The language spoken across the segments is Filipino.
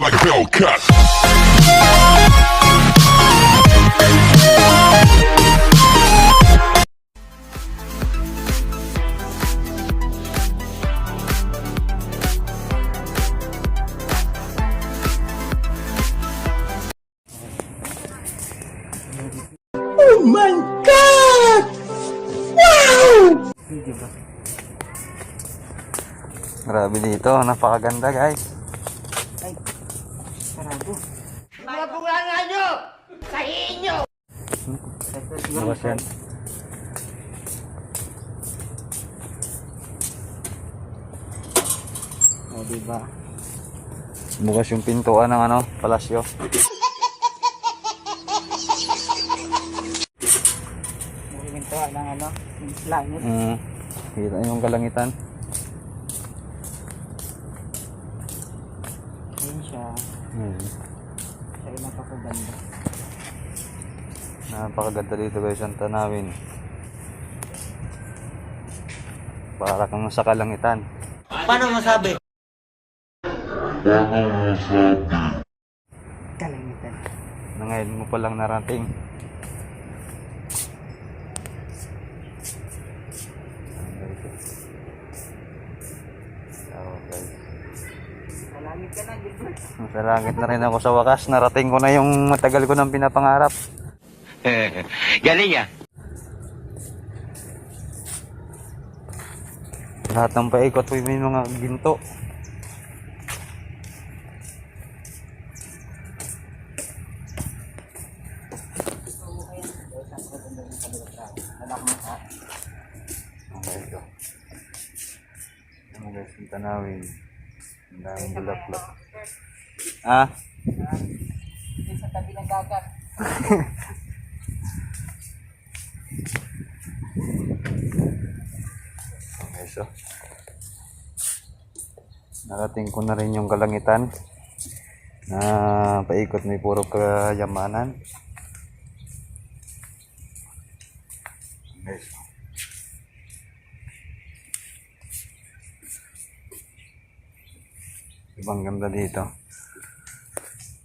like a bell cut. Grabe dito, napakaganda guys. Bukas yan. O, diba? Bukas yung pintuan ng ano, palasyo. Movimento ng ano, langit. Mm. Kita yung kalangitan. Ayun siya. Mm. Siya yung napakaganda. Napakaganda dito guys ang tanawin. Para kang sa kalangitan. Paano masabi? Kalangitan. Na ngayon mo palang narating. Sa langit na rin ako sa wakas. Narating ko na yung matagal ko ng pinapangarap. Galing ah. Lahat ng paikot po may mga ginto. Guys, tanawin. Ang daming bulaklak. Ah? Sa tabi ng dagat. Okay, so. Narating ko na rin yung kalangitan. Na paikot may puro kayamanan. Okay, so. Ibang ganda dito.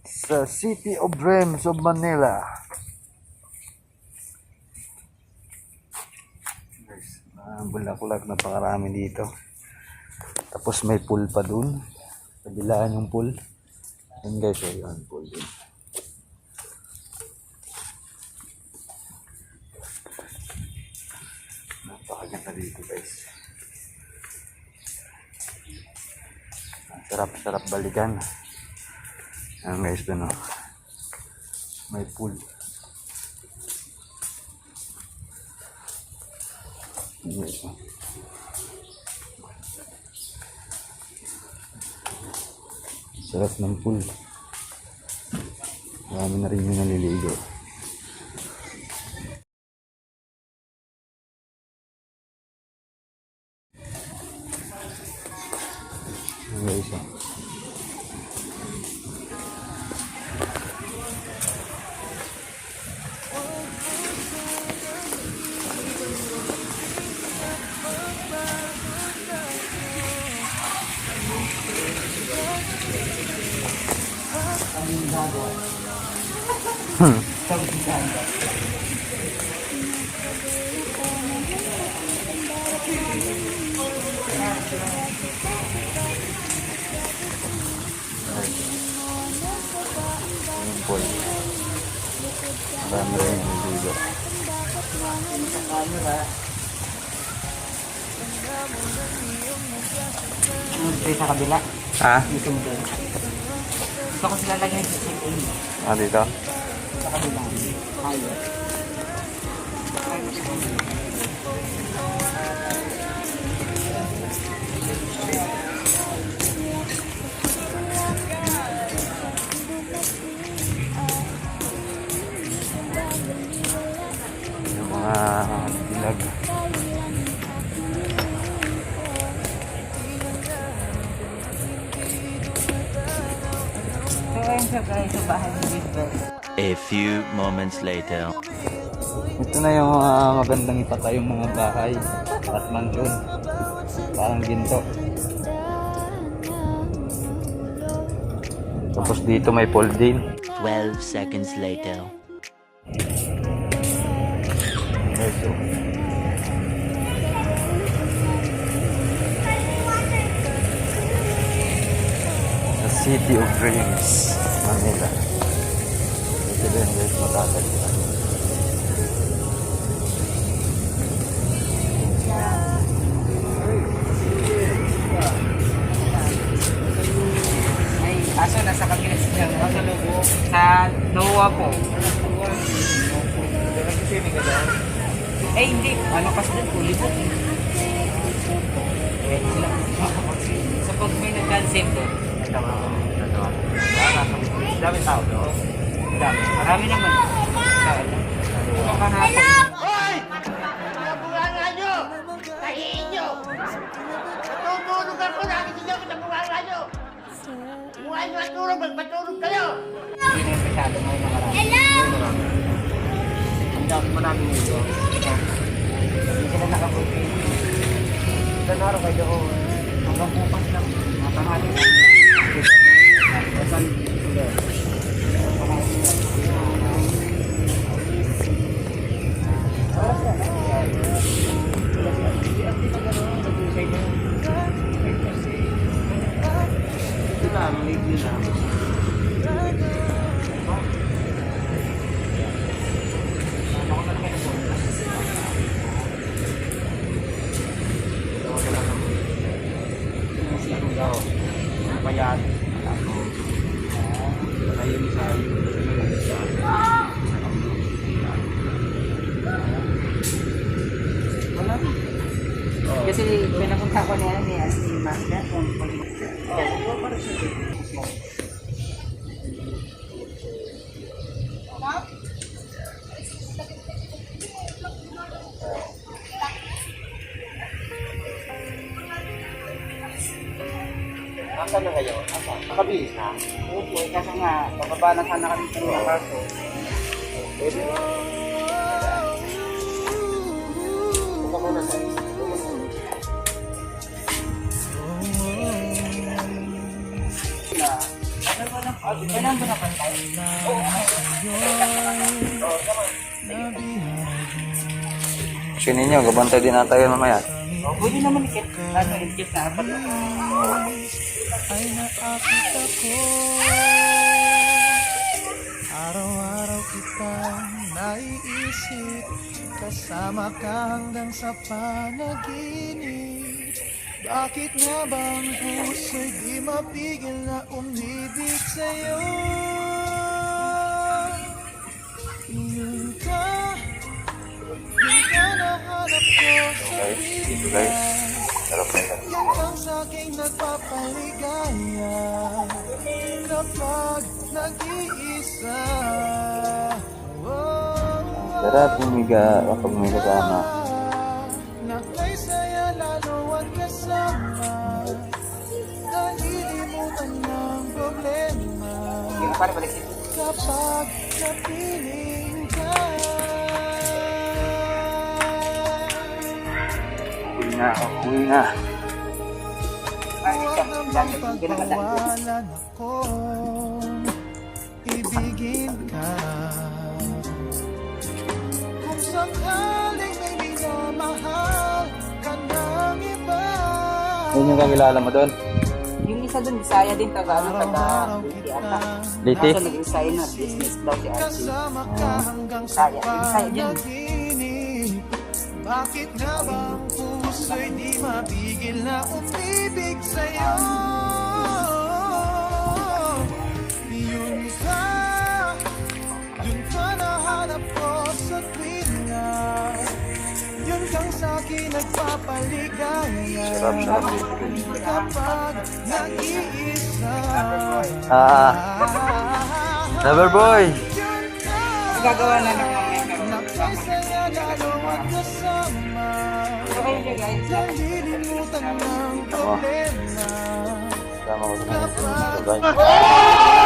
Sa City of Dreams of Manila. Guys, ah, bulaklak na pakarami dito. Tapos may pool pa dun. Kabilaan yung pool. Yan guys, oh, yan pool dun. Napakaganda dito guys. Ang sarap-sarap balikan. Yan guys, dun oh. May pool. Sarap ng pool. Marami na rin yung naliligo. Ang isa. Yung pool. Marami rin yung naliligo. Yung tree sa kabila. Ha? Yung doon. Gusto ko sila lagyan sa check-in. Ah, dito? Sa kabila. Ayaw. Few moments later. Ito na yung mga magandang ipatayong mga bahay at mansyon. Parang ginto. Tapos dito may pole din. 12 seconds later. The City of Dreams, Manila. Ito din guys, matagal. Ay, kaso nasa kabinet siya. Nasa logo. Sa NOAA po. Eh, hindi. Ano kasi doon po, libot. Eh, sila. Sa pag may nag-cancel doon. Dami tao doon. Dami. Marami naman. Ito kahapon. Hoy! Mga bunganga nyo! Sahihin nyo! Natutulog ako, bunganga nyo! Kung ayaw nyo matulog, magpatulog kayo! Hindi na masyado may nakarami. Hello! Ang dami marami nito. Hindi sila nakapunti. Ilan araw kayo doon? Hanggang bukas lang. Matanghali. Basan. Sila, Kasi pinapunta ko ni Nasaan na kayo? Nasaan? Nakabihis na? Opo, kasi nga, bababa na sana kami sa mga kaso. Pwede na. Punta muna sa Kailan ba na kayo? Kasi ninyo, gabantay din natin yan mamaya. Oh, pwede naman ikit. Ano, ikit na apat. Araw-araw kita naiisip Kasama ka hanggang sa panaginip Bakit nga ba ang puso'y di mapigil na umibig sa'yo? Yun ka, yun ka nahanap ko sa guys. Sarap na yan. yan ang sa'king nagpapaligaya Kapag nag-iisa. Sarap humiga kapag may kasama. Na may Uwi na, uwi na. Ay, pagkawalan akong ibigin ka Kung sakaling may minamahal ka ng iba Yun yung kakilala mo doon? Yung isa dun, Bisaya din, taga ano, taga Liti ata. Liti? Kaso nag-resign na, business daw si Archie. Kasama ka hanggang sa Bisaya, Bisaya din. Bakit nga ba ang puso'y di mapigil na umibig sa'yo? Yun ka, yun ka nahanap ko sa tuwina Yun kang sa'kin nagpapaligaya Sarap, sarap. Kapag nag-iisa Ah, lover boy! Gagawa na ng mga Nagsasaya lalo at kasama Problema. Sama ko sa sa guys.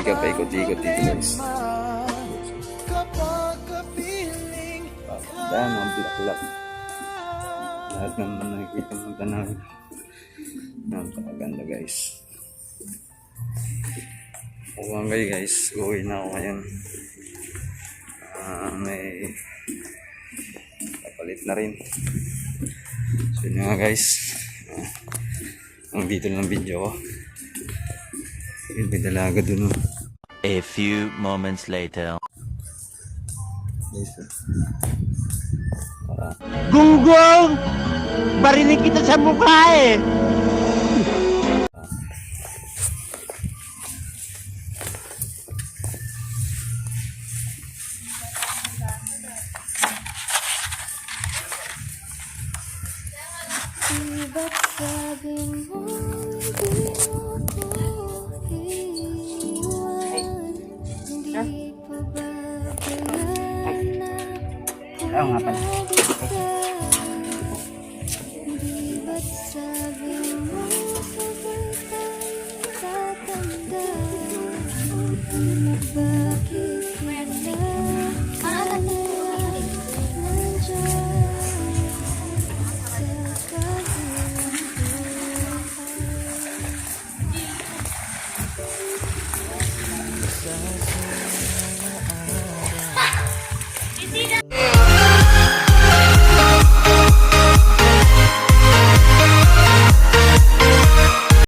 May enjoy ka pa ikot-ikot dito guys. Kapiling Dahil mga bulaklak. Lahat naman nakikita ng tanawin. Napakaganda guys. Uwang kayo guys. Uwi na ako ngayon. Ah, may kapalit na rin. So yun nga guys. Ah, ang dito lang video ko. Yun, may dalaga dun. oh. A few moments later. Gunggong! Barinig kita sa mukha eh! Iiwan? Hindi